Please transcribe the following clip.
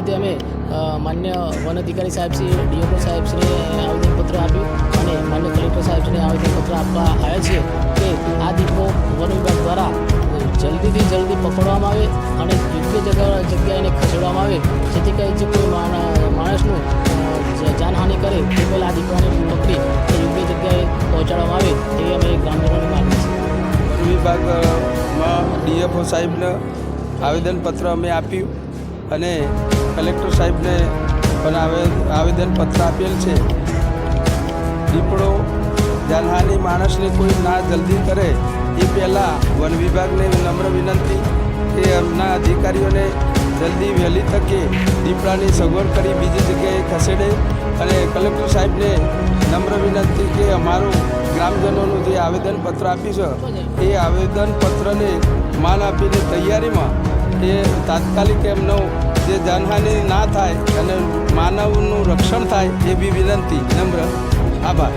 DYSP સાહેબશ્રી ડીઓપો સાહેબશ્રીએ આવેદનપત્ર આપ્યું અને માન્ય કલેક્ટર સાહેબશ્રીને આવેદનપત્ર આપવા આવ્યા છીએ કે આ દીપો વન વિભાગ દ્વારા જલ્દીથી જલ્દી પકડવામાં આવે અને યોગ્ય જગ્યા, જગ્યાએ ખસેડવામાં આવે. જેથી કરી જે કોઈ માણ- માણસનું જાનહાનિ કરે, તે પહેલાં આ દીપોને પકડી યોગ્ય જગ્યાએ પહોંચાડવામાં આવે તેવી અમે ગ્રામજનોની માંગણી છે વન વિભાગમાં ડીએફઓ સાહેબને આવેદનપત્ર અમે આપ્યું. અને કલેક્ટર સાહેબને પણ આવે, આવેદનપત્ર આપેલ છે. દીપડો જાનહાની માણસને કોઈ ના જલ્દી કરે એ પહેલાં વન વિભાગને નમ્ર વિનંતી કે એમના અધિકારીઓને જલ્દી વહેલી તકે દીપડાની સગવડ કરી બીજી જગ્યાએ ખસેડે અને કલેક્ટર સાહેબને નમ્ર વિનંતી કે અમારું ગ્રામજનોનું જે આવેદનપત્ર આપ્યું છે. એ આવેદનપત્રને માન આપીને તૈયારીમાં એ તાત્કાલિક એમનો જે જાનહાનિ ના થાય અને માનવનું રક્ષણ થાય એવી વિનંતી. નમ્ર આભાર.